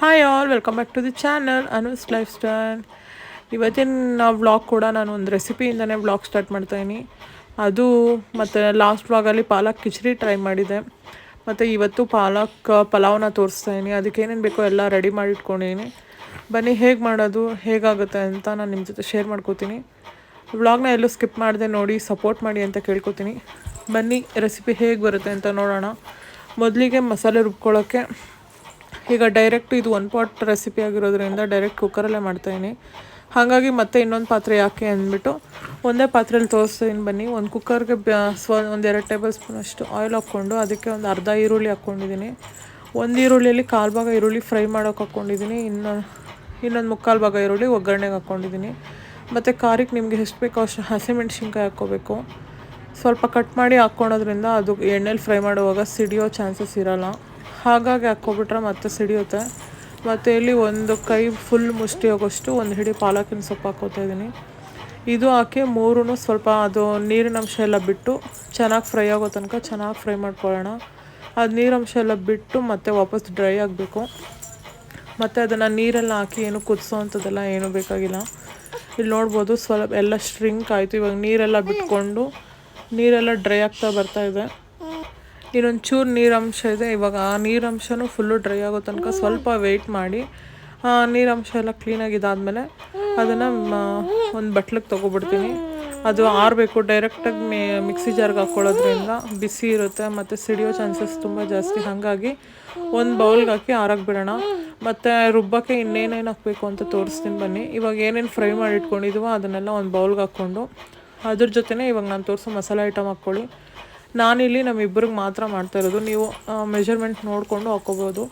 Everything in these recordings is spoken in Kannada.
Hi all welcome back to the channel Anu's lifestyle ಇವತ್ತಿನ ವ್ಲಾಗ್ ಕೂಡ ನಾನು ಒಂದು ರೆಸಿಪಿಯಿಂದನೇ ವ್ಲಾಗ್ ಸ್ಟಾರ್ಟ್ ಮಾಡ್ತಾಯಿನಿ ಅದು ಮತ್ತು ಲಾಸ್ಟ್ ವ್ಲಾಗಲ್ಲಿ ಪಾಲಕ್ ಕಿಚಡಿ ಟ್ರೈ ಮಾಡಿದೆ. ಮತ್ತು ಇವತ್ತು ಪಾಲಕ್, ಪಲಾವ್ನ ತೋರಿಸ್ತಾಯಿನಿ ಅದಕ್ಕೆ ಏನೇನು ಬೇಕೋ ಎಲ್ಲ ರೆಡಿ ಮಾಡಿ ಇಟ್ಕೊಂಡಿದ್ದೀನಿ ಬನ್ನಿ ಹೇಗೆ ಮಾಡೋದು, ಹೇಗಾಗುತ್ತೆ ಅಂತ ನಾನು ನಿಮ್ಮ ಜೊತೆ ಶೇರ್ ಮಾಡ್ಕೋತೀನಿ. ವ್ಲಾಗ್ನ ಎಲ್ಲೂ ಸ್ಕಿಪ್ ಮಾಡಿದೆ ನೋಡಿ ಸಪೋರ್ಟ್ ಮಾಡಿ ಅಂತ ಕೇಳ್ಕೊತೀನಿ. ಬನ್ನಿ ರೆಸಿಪಿ ಹೇಗೆ ಬರುತ್ತೆ ಅಂತ ನೋಡೋಣ. ಮೊದಲಿಗೆ ಮಸಾಲೆ ರುಬ್ಕೊಳ್ಳೋಕ್ಕೆ ಈಗ ಡೈರೆಕ್ಟ್ ಇದು ಒನ್ ಪಾಟ್ ರೆಸಿಪಿ ಆಗಿರೋದ್ರಿಂದ ಡೈರೆಕ್ಟ್ ಕುಕ್ಕರಲ್ಲೇ ಮಾಡ್ತಾಯಿನಿ ಹಾಗಾಗಿ ಮತ್ತೆ ಇನ್ನೊಂದು ಪಾತ್ರೆ ಯಾಕೆ ಅಂದ್ಬಿಟ್ಟು ಒಂದೇ ಪಾತ್ರೆಯಲ್ಲಿ ತೋರಿಸ್ತೀನಿ ಬನ್ನಿ. ಒಂದು ಕುಕ್ಕರ್ಗೆ ಸ್ವ, ಒಂದು ಒಂದೆರಡು ಟೇಬಲ್ ಸ್ಪೂನ್ ಅಷ್ಟು ಆಯಿಲ್ ಹಾಕ್ಕೊಂಡು ಅದಕ್ಕೆ ಒಂದು ಅರ್ಧ ಈರುಳ್ಳಿ ಹಾಕ್ಕೊಂಡಿದ್ದೀನಿ. ಒಂದು ಈರುಳ್ಳಿಯಲ್ಲಿ ಕಾಲು ಭಾಗ ಈರುಳ್ಳಿ ಫ್ರೈ ಮಾಡೋಕೆ ಹಾಕ್ಕೊಂಡಿದ್ದೀನಿ. ಇನ್ನು, ಇನ್ನೊಂದು ಮುಕ್ಕಾಲು ಭಾಗ ಈರುಳ್ಳಿ ಒಗ್ಗರಣೆಗೆ ಹಾಕ್ಕೊಂಡಿದ್ದೀನಿ. ಮತ್ತು ಖಾರಕ್ಕೆ ನಿಮಗೆ ಎಷ್ಟು ಬೇಕೋ ಅಷ್ಟು ಹಸಿಮೆಣ್ಸಿನ್ಕಾಯಿ ಹಾಕ್ಕೋಬೇಕು. ಸ್ವಲ್ಪ ಕಟ್ ಮಾಡಿ ಹಾಕ್ಕೊಳೋದ್ರಿಂದ ಅದು ಎಣ್ಣೆಲಿ ಫ್ರೈ ಮಾಡುವಾಗ ಸಿಡಿಯೋ ಚಾನ್ಸಸ್ ಇರೋಲ್ಲ. ಹಾಗಾಗಿ ಹಾಕ್ಕೊಬಿಟ್ರೆ ಮತ್ತೆ ಸಿಡಿಯುತ್ತೆ. ಮತ್ತು ಇಲ್ಲಿ ಒಂದು ಕೈ ಫುಲ್ ಮುಷ್ಟಿ ಹೋಗೋಷ್ಟು ಒಂದು ಹಿಡಿ ಪಾಲಕಿನ ಸೊಪ್ಪು ಹಾಕೋತಾ ಇದ್ದೀನಿ ಇದು ಹಾಕಿ ಮೂರೂ ಸ್ವಲ್ಪ ಅದು ನೀರಿನಂಶ ಎಲ್ಲ ಬಿಟ್ಟು ಚೆನ್ನಾಗಿ ಫ್ರೈ ಆಗೋ ತನಕ ಚೆನ್ನಾಗಿ ಫ್ರೈ ಮಾಡ್ಕೊಳ್ಳೋಣ. ಅದು ನೀರಂಶ ಎಲ್ಲ ಬಿಟ್ಟು ಮತ್ತೆ ವಾಪಸ್ ಡ್ರೈ ಆಗಬೇಕು. ಮತ್ತು ಅದನ್ನು ನೀರೆಲ್ಲ ಹಾಕಿ ಏನು ಕುದಿಸೋ ಅಂಥದ್ದೆಲ್ಲ ಏನೂ ಬೇಕಾಗಿಲ್ಲ. ಇಲ್ಲಿ ನೋಡ್ಬೋದು ಸ್ವಲ್ಪ ಎಲ್ಲ ಸ್ಟ್ರಿಂಕ್ ಆಯಿತು. ಇವಾಗ ನೀರೆಲ್ಲ ಬಿಟ್ಕೊಂಡು ನೀರೆಲ್ಲ ಡ್ರೈ ಆಗ್ತಾ ಬರ್ತಾ ಇದೆ. ಇನ್ನೊಂದು ಚೂರು ನೀರಂಶ ಇದೆ. ಇವಾಗ ಆ ನೀರಂಶನೂ ಫುಲ್ಲು ಡ್ರೈ ಆಗೋ ತನಕ ಸ್ವಲ್ಪ ವೆಯ್ಟ್ ಮಾಡಿ, ಆ ನೀರಂಶ ಎಲ್ಲ ಕ್ಲೀನಾಗಿ ಇದಾದಮೇಲೆ ಅದನ್ನು ಒಂದು ಬಟ್ಲಿಗೆ ತೊಗೊಬಿಡ್ತೀನಿ. ಅದು ಆರಬೇಕು ಡೈರೆಕ್ಟಾಗಿ ಮೇ, ಮಿಕ್ಸಿ ಜಾರ್ಗೆ ಹಾಕ್ಕೊಳ್ಳೋದ್ರಿಂದ ಬಿಸಿ ಇರುತ್ತೆ, ಮತ್ತು ಸಿಡಿಯೋ ಚಾನ್ಸಸ್ ತುಂಬ ಜಾಸ್ತಿ. ಹಾಗಾಗಿ ಒಂದು ಬೌಲ್ಗೆ ಹಾಕಿ ಆರಕ್ಕೆ ಬಿಡೋಣ. ಮತ್ತು ರುಬ್ಬಕ್ಕೆ ಇನ್ನೇನೇನು ಹಾಕಬೇಕು ಅಂತ ತೋರಿಸ್ತೀನಿ ಬನ್ನಿ. ಇವಾಗ ಏನೇನು ಫ್ರೈ ಮಾಡಿ ಇಟ್ಕೊಂಡಿದ್ವೋ ಅದನ್ನೆಲ್ಲ ಒಂದು ಬೌಲ್ಗೆ ಹಾಕ್ಕೊಂಡು, ಅದ್ರ ಜೊತೆನೇ ಇವಾಗ ನಾನು ತೋರಿಸೋ ಮಸಾಲೆ ಐಟಮ್ ಹಾಕ್ಕೊಳ್ಳಿ ನಾನಿಲ್ಲಿ ನಮ್ಮಿಬ್ಬರಿಗೆ ಮಾತ್ರ ಮಾಡ್ತಾ ಇರೋದು. ನೀವು ಮೆಜರ್ಮೆಂಟ್ ನೋಡಿಕೊಂಡು ಹಾಕ್ಕೋಬೋದು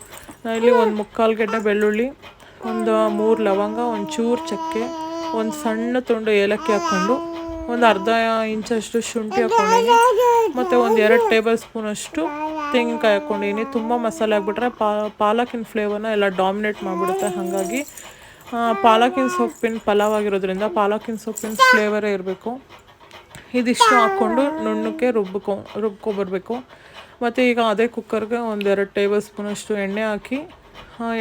ಇಲ್ಲಿ ಒಂದು ಮುಕ್ಕಾಲು ಗೆಡ್ಡೆ ಬೆಳ್ಳುಳ್ಳಿ, ಒಂದು ಮೂರು ಲವಂಗ, ಒಂದು ಚೂರು ಚಕ್ಕೆ, ಒಂದು ಸಣ್ಣ ತುಂಡು ಏಲಕ್ಕಿ ಹಾಕ್ಕೊಂಡು, ಒಂದು ಅರ್ಧ ಇಂಚಷ್ಟು ಶುಂಠಿ ಹಾಕ್ಕೊಂಡಿದ್ದೀನಿ ಮತ್ತು ಒಂದು ಎರಡು ಟೇಬಲ್ ಸ್ಪೂನಷ್ಟು ತೆಂಗಿನಕಾಯಿ ಹಾಕ್ಕೊಂಡಿದ್ದೀನಿ ತುಂಬ ಮಸಾಲೆ ಹಾಕ್ಬಿಟ್ರೆ ಪಾಲಕಿನ ಫ್ಲೇವರ್ನ ಎಲ್ಲ ಡಾಮಿನೇಟ್ ಮಾಡಿಬಿಡುತ್ತೆ. ಹಾಗಾಗಿ ಪಾಲಕಿನ ಸೊಪ್ಪಿನ ಪಲಾವ್ ಆಗಿರೋದ್ರಿಂದ ಪಾಲಕಿನ ಸೊಪ್ಪಿನ ಫ್ಲೇವರೇ ಇರಬೇಕು. ಇದಿಷ್ಟು ಹಾಕ್ಕೊಂಡು ನುಣ್ಣಕ್ಕೆ ರುಬ್ಕೊ, ರುಬ್ಕೊಬರ್ಬೇಕು. ಮತ್ತು ಈಗ ಅದೇ ಕುಕ್ಕರ್ಗೆ ಒಂದೆರಡು ಟೇಬಲ್ ಸ್ಪೂನಷ್ಟು ಎಣ್ಣೆ ಹಾಕಿ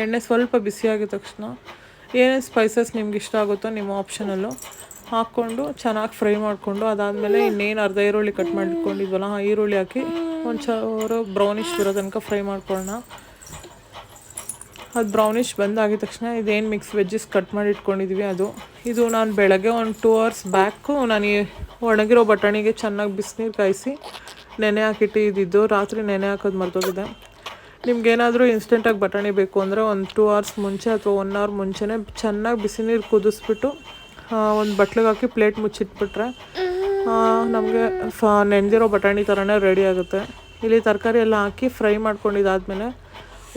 ಎಣ್ಣೆ ಸ್ವಲ್ಪ ಬಿಸಿಯಾಗಿದ ತಕ್ಷಣ ಏನೇ ಸ್ಪೈಸಸ್ ನಿಮ್ಗೆ ಇಷ್ಟ ಆಗುತ್ತೋ ನಿಮ್ಮ ಆಪ್ಷನಲ್ಲು ಹಾಕ್ಕೊಂಡು ಚೆನ್ನಾಗಿ ಫ್ರೈ ಮಾಡಿಕೊಂಡು ಅದಾದಮೇಲೆ ಇನ್ನೇನು ಅರ್ಧ ಈರುಳ್ಳಿ ಕಟ್ ಮಾಡ್ಕೊಂಡಿದ್ವಲ್ಲ, ಆ ಈರುಳ್ಳಿ ಹಾಕಿ ಒಂದು ಚೂರು ಬ್ರೌನಿಶ್ ಬರೋ ತನಕ ಫ್ರೈ ಮಾಡ್ಕೊಳ್ಳೋಣ. ಅದು ಬ್ರೌನಿಷ್ ಬಂದಾಗಿದ ತಕ್ಷಣ ಇದೇನು ಮಿಕ್ಸ್ ವೆಜ್ಜಸ್ ಕಟ್ ಮಾಡಿ ಇಟ್ಕೊಂಡಿದ್ವಿ ಅದು. ಇದು ನಾನು ಬೆಳಗ್ಗೆ ಒಂದು ಟೂ ಅವರ್ಸ್ ಬ್ಯಾಕು ನಾನು ಒಣಗಿರೋ ಬಟಾಣಿಗೆ ಚೆನ್ನಾಗಿ ಬಿಸಿನೀರು ಕಾಯಿಸಿ ನೆನೆ ಹಾಕಿಟ್ಟಿದ್ದು ರಾತ್ರಿ ನೆನೆ ಹಾಕೋದು ಮರ್ತೋಗಿದೆ. ನಿಮ್ಗೇನಾದರೂ ಇನ್ಸ್ಟೆಂಟಾಗಿ ಬಟಾಣಿ ಬೇಕು ಅಂದರೆ ಒಂದು ಟೂ ಅವರ್ಸ್ ಮುಂಚೆ ಅಥವಾ ಒನ್ ಅವರ್ ಮುಂಚೆನೇ ಚೆನ್ನಾಗಿ ಬಿಸಿನೀರು ಕುದಿಸ್ಬಿಟ್ಟು ಒಂದು ಬಟ್ಲಿಗೆ ಹಾಕಿ ಪ್ಲೇಟ್ ಮುಚ್ಚಿಟ್ಬಿಟ್ರೆ ನಮಗೆ ಫ ನೆಂದಿರೋ ಬಟಾಣಿ ಥರನೇ ರೆಡಿ ಆಗುತ್ತೆ. ಇಲ್ಲಿ ತರಕಾರಿ ಎಲ್ಲ ಹಾಕಿ ಫ್ರೈ ಮಾಡ್ಕೊಂಡಿದ್ದಾದಮೇಲೆ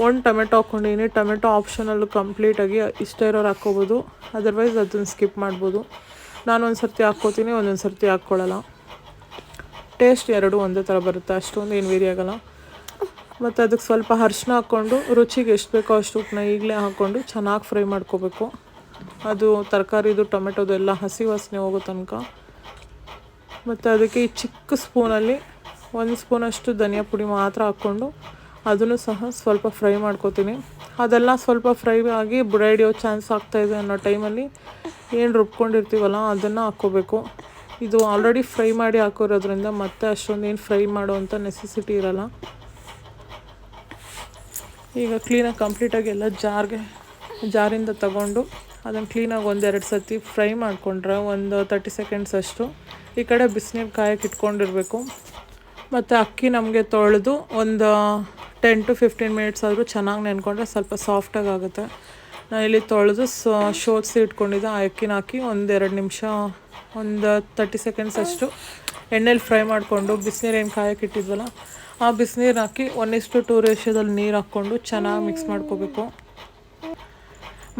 ಒಂದು ಟೊಮೆಟೊ ಹಾಕ್ಕೊಂಡಿದ್ದೀನಿ ಟೊಮೆಟೊ ಆಪ್ಷನಲ್ಲು ಕಂಪ್ಲೀಟಾಗಿ ಇಷ್ಟ ಇರೋರು ಹಾಕ್ಕೋಬೋದು. ಅದರ್ವೈಸ್ ಅದನ್ನು ಸ್ಕಿಪ್ ಮಾಡ್ಬೋದು. ನಾನು ಒಂದು ಸರ್ತಿ ಹಾಕ್ಕೋತೀನಿ, ಒಂದೊಂದು ಸರ್ತಿ ಹಾಕ್ಕೊಳ್ಳಲ್ಲ ಟೇಸ್ಟ್ ಎರಡು ಒಂದೇ ಥರ ಬರುತ್ತೆ. ಅಷ್ಟೊಂದು ಏನು ವೇರಿ ಆಗೋಲ್ಲ. ಮತ್ತು ಅದಕ್ಕೆ ಸ್ವಲ್ಪ ಅರ್ಶಿನ ಹಾಕ್ಕೊಂಡು, ರುಚಿಗೆ ಎಷ್ಟು ಬೇಕೋ ಅಷ್ಟು ಉಪ್ಪನ್ನ ಈಗಲೇ ಹಾಕ್ಕೊಂಡು ಚೆನ್ನಾಗಿ ಫ್ರೈ ಮಾಡ್ಕೋಬೇಕು. ಅದು ತರಕಾರಿದು ಟೊಮೆಟೊದು ಎಲ್ಲ ಹಸಿ ವಾಸನೆ ಹೋಗೋ ತನಕ. ಮತ್ತು ಅದಕ್ಕೆ ಈ ಚಿಕ್ಕ ಸ್ಪೂನಲ್ಲಿ ಒಂದು ಸ್ಪೂನಷ್ಟು ಧನಿಯಾ ಪುಡಿ ಮಾತ್ರ ಹಾಕ್ಕೊಂಡು ಅದನ್ನು ಸಹ ಸ್ವಲ್ಪ ಫ್ರೈ ಮಾಡ್ಕೋತೀನಿ. ಅದೆಲ್ಲ ಸ್ವಲ್ಪ ಫ್ರೈ ಆಗಿ ಬುಡ ಚಾನ್ಸ್ ಚಾನ್ಸ್ ಆಗ್ತಾಯಿದೆ ಅನ್ನೋ ಟೈಮಲ್ಲಿ ಏನು ರುಬ್ಕೊಂಡಿರ್ತೀವಲ್ಲ ಅದನ್ನು ಹಾಕ್ಕೋಬೇಕು. ಇದು ಆಲ್ರೆಡಿ ಫ್ರೈ ಮಾಡಿ ಹಾಕೋರೋದ್ರಿಂದ ಮತ್ತೆ ಅಷ್ಟೊಂದು ಏನು ಫ್ರೈ ಮಾಡುವಂಥ ನೆಸೆಸಿಟಿ ಇರೋಲ್ಲ. ಈಗ ಕ್ಲೀನಾಗಿ ಕಂಪ್ಲೀಟಾಗಿ ಎಲ್ಲ ಜಾರ್ಗೆ, ಜಾರಿಂದ ತಗೊಂಡು ಅದನ್ನು ಕ್ಲೀನಾಗಿ ಒಂದೆರಡು ಸತಿ ಫ್ರೈ ಮಾಡಿಕೊಂಡ್ರೆ ಒಂದು ತರ್ಟಿ ಸೆಕೆಂಡ್ಸ್ ಅಷ್ಟು ಈ ಕಡೆ ಬಿಸಿನೀರು ಕಾಯಕ್ಕೆ ಇಟ್ಕೊಂಡಿರಬೇಕು. ಮತ್ತು ಅಕ್ಕಿ ನಮಗೆ ತೊಳೆದು ಒಂದು ಟೆನ್ ಟು ಫಿಫ್ಟೀನ್ ಮಿನಿಟ್ಸ್ ಆದರೂ ಚೆನ್ನಾಗಿ ನೆನ್ಕೊಂಡ್ರೆ ಸ್ವಲ್ಪ ಸಾಫ್ಟಾಗಿ ಆಗುತ್ತೆ. ನಾನು ಇಲ್ಲಿ ತೊಳೆದು ಶೋಧಿಸಿ ಇಟ್ಕೊಂಡಿದ್ದೆ. ಆ ಅಕ್ಕಿನ ಹಾಕಿ ಒಂದೆರಡು ನಿಮಿಷ, ಒಂದು ತರ್ಟಿ ಸೆಕೆಂಡ್ಸ್ ಅಷ್ಟು ಎಣ್ಣೆಲಿ ಫ್ರೈ ಮಾಡಿಕೊಂಡು ಬಿಸಿನೀರು ಏನು ಕಾಯಕ್ಕೆ ಇಟ್ಟಿದ್ವಲ್ಲ, ಆ ಬಿಸಿನೀರು ಹಾಕಿ ಒನ್ ಇಷ್ಟು ಟೂ ರೇಷ್ಯದಲ್ಲಿ ನೀರು ಹಾಕ್ಕೊಂಡು ಚೆನ್ನಾಗಿ ಮಿಕ್ಸ್ ಮಾಡ್ಕೋಬೇಕು.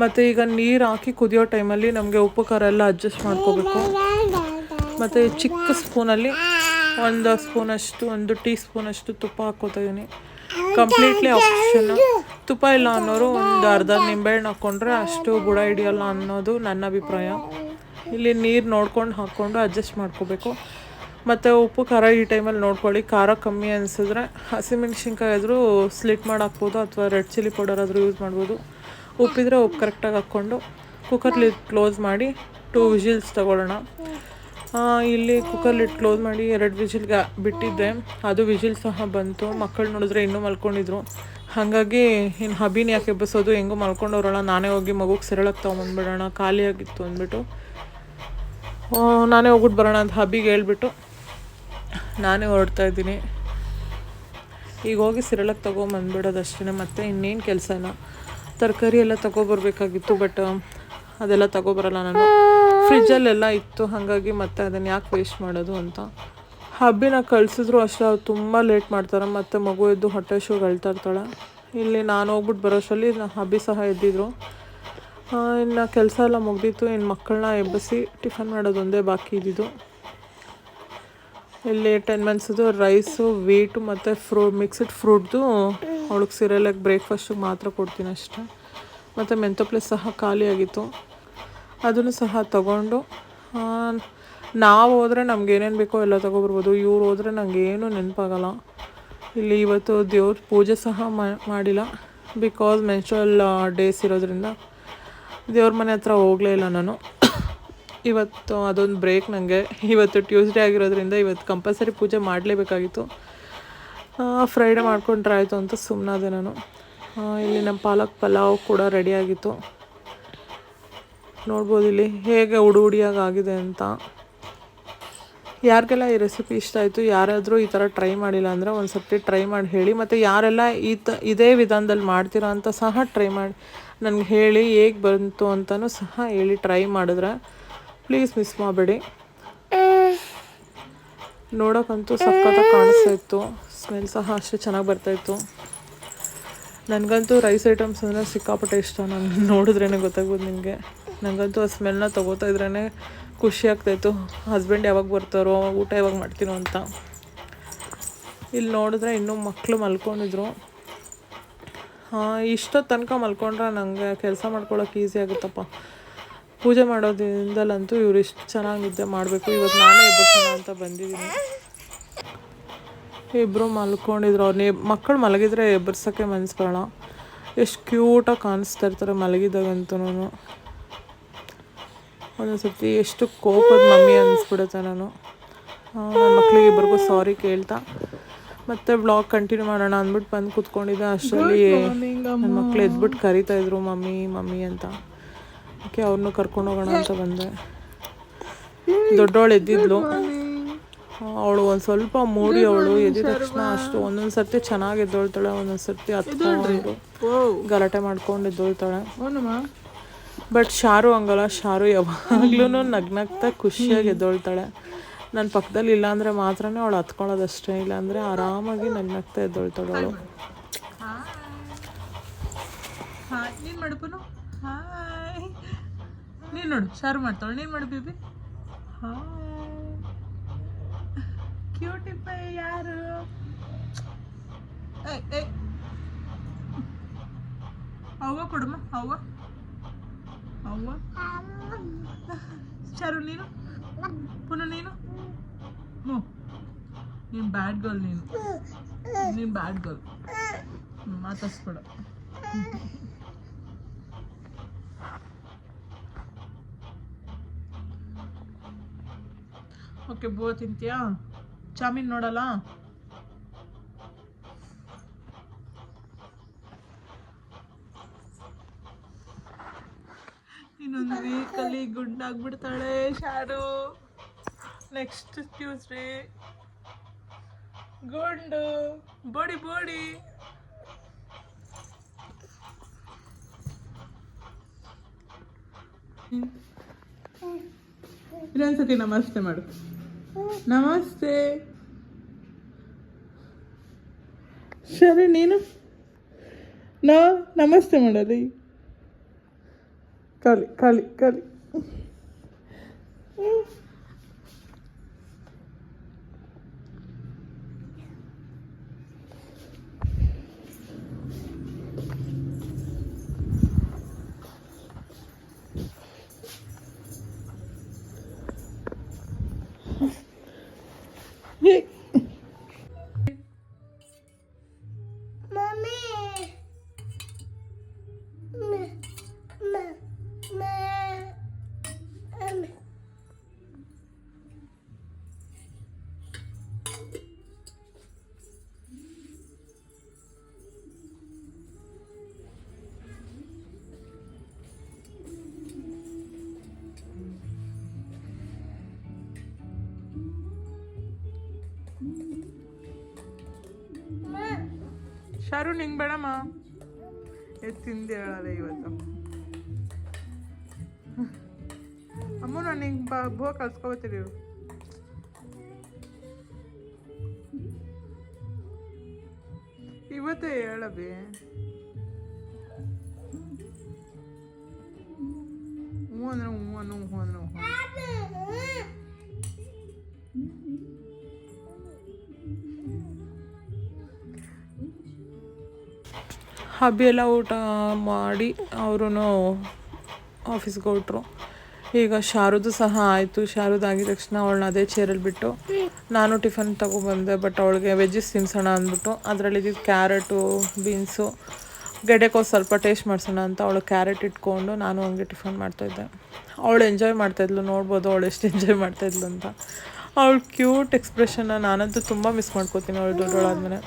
ಮತ್ತು ಈಗ ನೀರು ಹಾಕಿ ಕುದಿಯೋ ಟೈಮಲ್ಲಿ ನಮಗೆ ಉಪ್ಪು ಖಾರ ಎಲ್ಲ ಅಡ್ಜಸ್ಟ್ ಮಾಡ್ಕೋಬೇಕು. ಮತ್ತು ಚಿಕ್ಕ ಸ್ಪೂನಲ್ಲಿ ಒಂದು ಸ್ಪೂನ್ ಅಷ್ಟು ಒಂದು ಟೀ ಸ್ಪೂನಷ್ಟು ತುಪ್ಪ ಹಾಕ್ಕೋತಾ ಕಂಪ್ಲೀಟ್ಲಿ ಆಪ್ಷನ್ ತುಪ್ಪ ಇಲ್ಲ ಅನ್ನೋರು ಒಂದು ಅರ್ಧ ನಿಂಬೆಹಣ್ಣು ಹಾಕ್ಕೊಂಡ್ರೆ ಅಷ್ಟು ಬುಡ ಹಿಡಿಯೋಲ್ಲ ಅನ್ನೋದು ನನ್ನ ಅಭಿಪ್ರಾಯ. ಇಲ್ಲಿ ನೀರು ನೋಡ್ಕೊಂಡು ಹಾಕ್ಕೊಂಡು ಅಡ್ಜಸ್ಟ್ ಮಾಡ್ಕೋಬೇಕು. ಮತ್ತು ಉಪ್ಪು, ಖಾರ ಈ ಟೈಮಲ್ಲಿ ನೋಡ್ಕೊಳ್ಳಿ. ಖಾರ ಕಮ್ಮಿ ಅನಿಸಿದ್ರೆ ಹಸಿಮೆಣ್ಸಿನ್ಕಾಯಿ ಆದರೂ ಸ್ಲಿಟ್ ಮಾಡಿ ಹಾಕ್ಬೋದು ಅಥವಾ ರೆಡ್ ಚಿಲ್ಲಿ ಪೌಡರ್ ಆದರೂ ಯೂಸ್ ಮಾಡ್ಬೋದು. ಉಪ್ಪಿದ್ರೆ ಉಪ್ಪು ಕರೆಕ್ಟಾಗಿ ಹಾಕ್ಕೊಂಡು ಕುಕ್ಕರ್ಲಿ ಕ್ಲೋಸ್ ಮಾಡಿ ಟೂ ವಿಜಿಲ್ಸ್ ತಗೊಳ್ಳೋಣ. ಇಲ್ಲಿ ಕುಕ್ಕರ್ಲಿಟ್ಟು ಕ್ಲೋಸ್ ಮಾಡಿ ಎರಡು ವಿಜಿಲ್ಗೆ ಬಿಟ್ಟಿದ್ದೆ. ಅದು ವಿಜಿಲ್ ಸಹ ಬಂತು. ಮಕ್ಕಳು ನೋಡಿದ್ರೆ ಇನ್ನೂ ಮಲ್ಕೊಂಡಿದ್ರು. ಹಾಗಾಗಿ ಇನ್ನು ಹಬಿನ ಯಾಕೆ ಎಬ್ಬಿಸೋದು, ಹೆಂಗೂ ಮಲ್ಕೊಂಡವ್ರಲ್ಲ, ನಾನೇ ಹೋಗಿ ಮಗುಗೆ ಸೆರಳಕ್ಕೆ ತೊಗೊಂಬಂದ್ಬಿಡೋಣ, ಖಾಲಿಯಾಗಿತ್ತು ಅಂದ್ಬಿಟ್ಟು. ನಾನೇ ಹೋಗ್ಬಿಟ್ಟು ಬರೋಣ ಅಂತ ಹಬಿಗೆ ಹೇಳ್ಬಿಟ್ಟು ನಾನೇ ಹೊರಡ್ತಾ ಇದ್ದೀನಿ. ಈಗ ಹೋಗಿ ಸಿರಳಕ್ಕೆ ತೊಗೊಂಬಂದ್ಬಿಡೋದು ಅಷ್ಟೇ ಮತ್ತೆ ಇನ್ನೇನು ಕೆಲಸನ? ತರಕಾರಿ ಎಲ್ಲ ತಗೊಬರ್ಬೇಕಾಗಿತ್ತು ಬಟ್ ಅದೆಲ್ಲ ತಗೊಬರಲ್ಲ ನಾನು. ಫ್ರಿಜ್ಜಲ್ಲೆಲ್ಲ ಇತ್ತು, ಹಾಗಾಗಿ ಮತ್ತೆ ಅದನ್ನು ಯಾಕೆ ವೇಸ್ಟ್ ಮಾಡೋದು ಅಂತ. ಹಬ್ಬಿನ ಕಳಿಸಿದ್ರು ಅಷ್ಟೇ, ಅವ್ರು ತುಂಬ ಲೇಟ್ ಮಾಡ್ತಾರೆ. ಮತ್ತು ಮಗು ಎದ್ದು ಹೊಟ್ಟೆ ಶೂಗೆ ಅಳ್ತಾ ಇರ್ತಾಳೆ. ಇಲ್ಲಿ ನಾನು ಹೋಗ್ಬಿಟ್ಟು ಬರೋಷ್ಟರಲ್ಲಿ ಹಬ್ಬಿ ಸಹ ಎದ್ದಿದ್ರು. ಇನ್ನು ಕೆಲಸ ಎಲ್ಲ ಮುಗ್ದಿತ್ತು. ಇನ್ನು ಮಕ್ಕಳನ್ನ ಎಬ್ಬಿಸಿ ಟಿಫನ್ ಮಾಡೋದು ಒಂದೇ ಬಾಕಿ ಇದ್ದಿದ್ದು. ಇಲ್ಲಿ ಟೆನ್ ಮಂತ್ಸದು ರೈಸು ವೀಟು ಮತ್ತು ಫ್ರೂ ಮಿಕ್ಸ್ಡ್ ಫ್ರೂಟ್ದು ಅವಳಿಗೆ ಸಿರಿಯಲಾಗಿ ಬ್ರೇಕ್ಫಾಸ್ಟಿಗೆ ಮಾತ್ರ ಕೊಡ್ತೀನಿ ಅಷ್ಟೇ. ಮತ್ತು ಮೆಂತೊಪ್ಲೆ ಸಹ ಖಾಲಿಯಾಗಿತ್ತು. ಅದನ್ನು ಸಹ ತಗೊಂಡು ನಾವು ಹೋದರೆ ನಮ್ಗೆ ಏನೇನು ಬೇಕೋ ಎಲ್ಲ ತೊಗೊಬರ್ಬೋದು. ಇವ್ರು ಹೋದರೆ ನನಗೆ ಏನೂ ನೆನಪಾಗಲ್ಲ. ಇಲ್ಲಿ ಇವತ್ತು ದೇವ್ರ ಪೂಜೆ ಸಹ ಮಾಡಿಲ್ಲ. ಬಿಕಾಸ್ ಮೆನ್ಸ್ಟ್ರಲ್ ಡೇಸ್ ಇರೋದ್ರಿಂದ ದೇವ್ರ ಮನೆ ಹತ್ರ ಹೋಗಲೇ ಇಲ್ಲ ನಾನು. ಇವತ್ತು ಅದೊಂದು ಬ್ರೇಕ್ ನನಗೆ ಇವತ್ತು ಟ್ಯೂಸ್ಡೇ ಆಗಿರೋದ್ರಿಂದ ಇವತ್ತು ಕಂಪಲ್ಸರಿ ಪೂಜೆ ಮಾಡಲೇಬೇಕಾಗಿತ್ತು. ಫ್ರೈಡೇ ಮಾಡ್ಕೊಂಡ್ರೆ ಆಯಿತು ಅಂತ ಸುಮ್ಮನಾದೆ ನಾನು. ಇಲ್ಲಿ ನಮ್ಮ ಪಾಲಕ್ ಪಲಾವ್ ಕೂಡ ರೆಡಿಯಾಗಿತ್ತು ನೋಡ್ಬೋದು ಇಲ್ಲಿ. ಹೇಗೆ ಉಡು ಉಡಿಯಾಗಿ ಆಗಿದೆ ಅಂತ. ಯಾರಿಗೆಲ್ಲ ಈ ರೆಸಿಪಿ ಇಷ್ಟ ಆಯಿತು, ಯಾರಾದರೂ ಈ ಥರ ಟ್ರೈ ಮಾಡಿಲ್ಲ ಅಂದರೆ ಒಂದು ಸರ್ತಿ ಟ್ರೈ ಮಾಡಿ ಹೇಳಿ. ಮತ್ತು ಯಾರೆಲ್ಲ ಈ ತ, ಇದೇ ವಿಧಾನದಲ್ಲಿ ಮಾಡ್ತೀರಾ ಅಂತ ಸಹ ಟ್ರೈ ಮಾಡಿ, ನನಗೆ ಹೇಳಿ ಹೇಗೆ ಬಂತು ಅಂತಲೂ ಸಹ ಹೇಳಿ ಟ್ರೈ ಮಾಡಿದ್ರೆ ಪ್ಲೀಸ್ ಮಿಸ್ ಮಾಡಬೇಡಿ. ನೋಡೋಕ್ಕಂತೂ ಸಖತ್ತಾಗಿ ಕಾಣಿಸ್ತಾ ಇತ್ತು. ಸ್ಮೆಲ್ ಸಹ ಅಷ್ಟೇ ಚೆನ್ನಾಗಿ ಬರ್ತಾಯಿತ್ತು ನನಗಂತೂ ರೈಸ್ ಐಟಮ್ಸ್ ಅಂದರೆ ಸಿಕ್ಕಾಪಟ್ಟೆ ಇಷ್ಟ. ನಾನು ನೋಡಿದ್ರೇ ಗೊತ್ತಾಗ್ಬೋದು ನಿಮಗೆ ನನಗಂತೂ ಆ ಸ್ಮೆಲ್ನ ತೊಗೋತಾ ಇದ್ರೇ ಖುಷಿ ಆಗ್ತಾಯಿತ್ತು. ಹಸ್ಬೆಂಡ್ ಯಾವಾಗ ಬರ್ತಾರೋ, ಊಟ ಯಾವಾಗ ಮಾಡ್ತೀನೋ ಅಂತ. ಇಲ್ಲಿ ನೋಡಿದ್ರೆ ಇನ್ನೂ ಮಕ್ಕಳು ಮಲ್ಕೊಂಡಿದ್ರು. ಇಷ್ಟೊತ್ತು ತನಕ ಮಲ್ಕೊಂಡ್ರೆ ನನಗೆ ಕೆಲಸ ಮಾಡ್ಕೊಳ್ಳೋಕೆ ಈಸಿ ಆಗುತ್ತಪ್ಪ. ಪೂಜೆ ಮಾಡೋದ್ರಿಂದಲಂತೂ ಇವ್ರು ಇಷ್ಟು ಚೆನ್ನಾಗಿದ್ದೆ ಮಾಡಬೇಕು. ಇವತ್ತು ನಾನೇ ಎಬ್ಬಸೋಣ ಅಂತ ಬಂದಿದ್ದೀನಿ. ಇಬ್ಬರು ಮಲ್ಕೊಂಡಿದ್ರು. ಅವ್ರನ್ನೇ ಮಕ್ಕಳು ಮಲಗಿದ್ರೆ ಎಬ್ಬರ್ಸೋಕ್ಕೆ ಮನಸ್ಸು ಬರೋಣ ಎಷ್ಟು ಕ್ಯೂಟಾಗಿ ಕಾಣಿಸ್ತಾ ಇರ್ತಾರೆ ಮಲಗಿದಾಗಂತೂ ಒಂದೊಂದು ಸರ್ತಿ ಎಷ್ಟು ಕೋಪದ ಮಮ್ಮಿ ಅನಿಸ್ಬಿಡುತ್ತೆ ನಾನು. ನನ್ನ ಮಕ್ಕಳಿಗೆ ಇಬ್ಬರಿಗೂ ಸಾರಿ ಕೇಳ್ತಾ. ಮತ್ತೆ ಬ್ಲಾಗ್ ಕಂಟಿನ್ಯೂ ಮಾಡೋಣ ಅಂದ್ಬಿಟ್ಟು ಬಂದು ಕೂತ್ಕೊಂಡಿದ್ದೆ ಅಷ್ಟರಲ್ಲಿ. ನನ್ನ ಮಕ್ಳು ಎದ್ಬಿಟ್ಟು ಕರಿತಾ ಇದ್ರು ಮಮ್ಮಿ ಮಮ್ಮಿ ಅಂತ. ಓಕೆ ಅವ್ರನ್ನೂ ಕರ್ಕೊಂಡು ಹೋಗೋಣ ಅಂತ ಬಂದೆ. ದೊಡ್ಡವಳು ಎದ್ದಿದ್ಲು. ಅವಳು ಒಂದು ಸ್ವಲ್ಪ ಮೂಡಿ ಅವಳು ಎದ್ದಿದ ತಕ್ಷಣ ಅಷ್ಟು ಒಂದೊಂದು ಸರ್ತಿ ಚೆನ್ನಾಗಿ ಎದ್ದೊಳ್ತಾಳೆ ಒಂದೊಂದು ಸರ್ತಿ ಹತ್ಕೊಂಡು ಗಲಾಟೆ ಮಾಡ್ಕೊಂಡು ಎದ್ದೊಳ್ತಾಳೆ. ಬಟ್ ಶಾರು ಹಂಗಲ್ಲ ಶಾರು ಯಾವಾಗ್ಲೂ ನಗ್ನಗ್ತಾ ಖುಷಿಯಾಗಿ ಎದ್ದೊಳ್ತಾಳೆ. ನನ್ನ ಪಕ್ಕದಲ್ಲಿ ಇಲ್ಲ ಅಂದರೆ ಮಾತ್ರನೇ ಅವಳು ಹತ್ಕೊಳ್ಳೋದಷ್ಟೇ ಇಲ್ಲಾಂದರೆ ಆರಾಮಾಗಿ ನಗ್ನಗ್ತಾ ಎದ್ದೊಳ್ತಾಳೆ ಅವಳು. ನೀನು ಮಡುಪನು ಹಾಯ್ ನೀನು ನೋಡು ಶಾರು ಮಾಡ್ತಾಳೆ ನೀನು ಮಾಡು ಬೇಬಿ. ಹಾಯ್ ಕ್ಯೂಟಿ ಪೈ ಯಾರು? ಅವ್ವ ಕೊಡಮ್ಮ ಅವ್ವ? ಅವ್ವ ಚರು ನೀನು ಪುನಃ ನೀನು ಹ್ಞೂ ನೀನು ಬ್ಯಾಡ್ ಗರ್ಲ್ ನೀನು ನೀನು ಬ್ಯಾಡ್ ಗರ್ಲ್ ಮಾತಾಡ್ಸ್ಬೇಡ ಓಕೆ ಬೋ ತಿಂತೀಯಾ ಚಾಮಿನ್ ನೋಡಲ್ಲ ಇನ್ನೊಂದು ವೀಕಲ್ಲಿ ಗುಂಡಾಗ್ಬಿಡ್ತಾಳೆ ಶಾರು ನೆಕ್ಸ್ಟ್ ಟ್ಯೂಸ್ಡೇ ಗುಂಡು. ಬೋಡಿ ಬೋಡಿ. ಇನ್ನೊಂದ್ಸತಿ ನಮಸ್ತೆ ಮಾಡು. ನಮಸ್ತೆ. ಸರಿ ನೀನು? ನಾ, ನಮಸ್ತೆ ಮಾಡಲಿ ಕಲಿ ಕಲಿ ಕಲಿ Hum. ಶಾರು ನಿಂಗೆ ಬೇಡಮ್ಮ? ತಿಂದು ಹೇಳಲ್ಲ ಇವತ್ತು? ಅಮ್ಮ, ನಾನು ನಿಂಗೆ ಬ ಭೋ ಕಲ್ಸ್ಕೊಬತ್ತೀರಿ ಇವತ್ತೇ ಹೇಳಬಿ. ಹ್ಞೂ ಅಂದ್ರೆ ಹ್ಞೂ ಅಂದ್ರೆ ಹಬ್ಬಿ ಎಲ್ಲ ಊಟ ಮಾಡಿ ಅವರು ಆಫೀಸ್ಗೆ ಹೊರಟ್ರು. ಈಗ ಶಾರದು ಸಹ ಆಯಿತು. ಶಾರದು ಆಗಿದ ತಕ್ಷಣ ಅವಳನ್ನ ಅದೇ ಚೇರಲ್ಲಿ ಬಿಟ್ಟು ನಾನು ಟಿಫನ್ ತೊಗೊಬಂದೆ ಬಟ್ ಅವಳಿಗೆ ವೆಜ್ಜಸ್ ತಿನ್ಸೋಣ ಅಂದ್ಬಿಟ್ಟು ಅದರಲ್ಲಿ ಕ್ಯಾರೆಟು ಬೀನ್ಸು ಗೆಡ್ಡೆಕೋಸು ಸ್ವಲ್ಪ ಟೇಸ್ಟ್ ಮಾಡಿಸೋಣ ಅಂತ ಅವಳು ಕ್ಯಾರೆಟ್ ಇಟ್ಕೊಂಡು ನಾನು ಹಂಗೆ ಟಿಫನ್ ಮಾಡ್ತಾಯಿದ್ದೆ ಅವಳು ಎಂಜಾಯ್ ಮಾಡ್ತಾಯಿದ್ಲು ನೋಡ್ಬೋದು ಅವಳು ಎಷ್ಟು ಎಂಜಾಯ್ ಮಾಡ್ತಾಯಿದ್ಲು ಅಂತ. ಅವಳು ಕ್ಯೂಟ್ ಎಕ್ಸ್ಪ್ರೆಷನ್ನ ನಾನಂತೂ ತುಂಬ ಮಿಸ್ ಮಾಡ್ಕೋತೀನಿ ಅವಳು ದೊಡ್ಡವಳಾದ್ಮೇಲೆ.